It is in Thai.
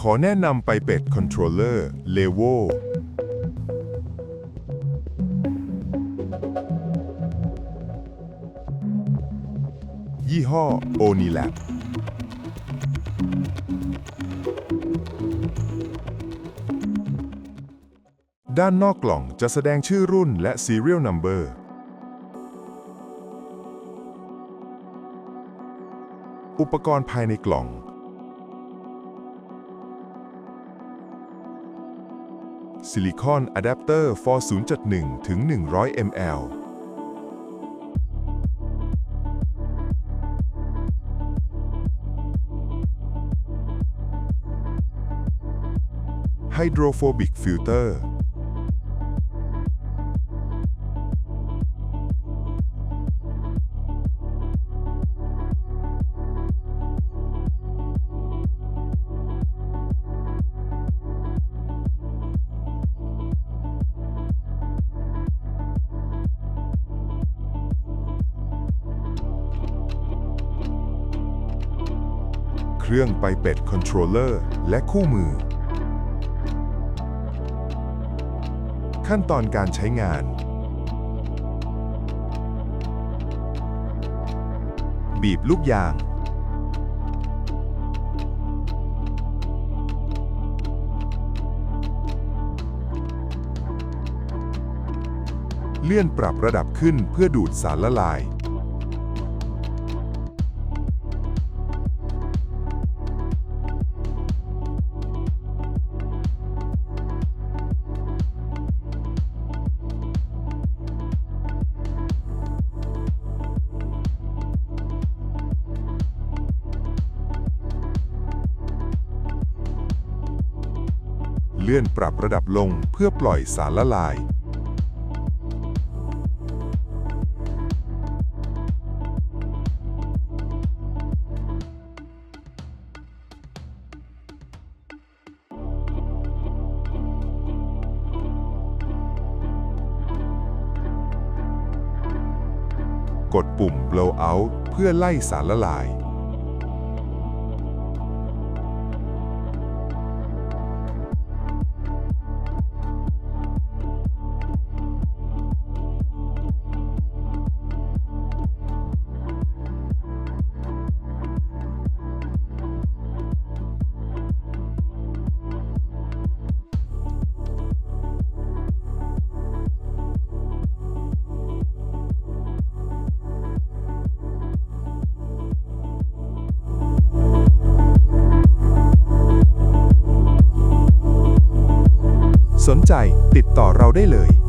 ขอแนะนำไปเป็ดคอนโทรลเลอร์เลโวยี่ห้อ o n i l a b ด้านนอกกล่องจะแสดงชื่อรุ่นและ Serial Number อุปกรณ์ภายในกล่อง ซิลิคอนอะแดปเตอร์ for 0.1 ถึง 100 ml ไฮโดรโฟบิกฟิลเตอร์ เครื่องไปเป็ดคอนโทรลเลอร์และคู่มือ ขั้นตอนการใช้งาน บีบลูกยาง เลื่อนปรับระดับขึ้นเพื่อดูดสารละลาย เลื่อนปรับระดับลงเพื่อปล่อยสารละลาย กดปุ่ม blow out เพื่อไล่สารละลาย สนใจติดต่อเราได้เลย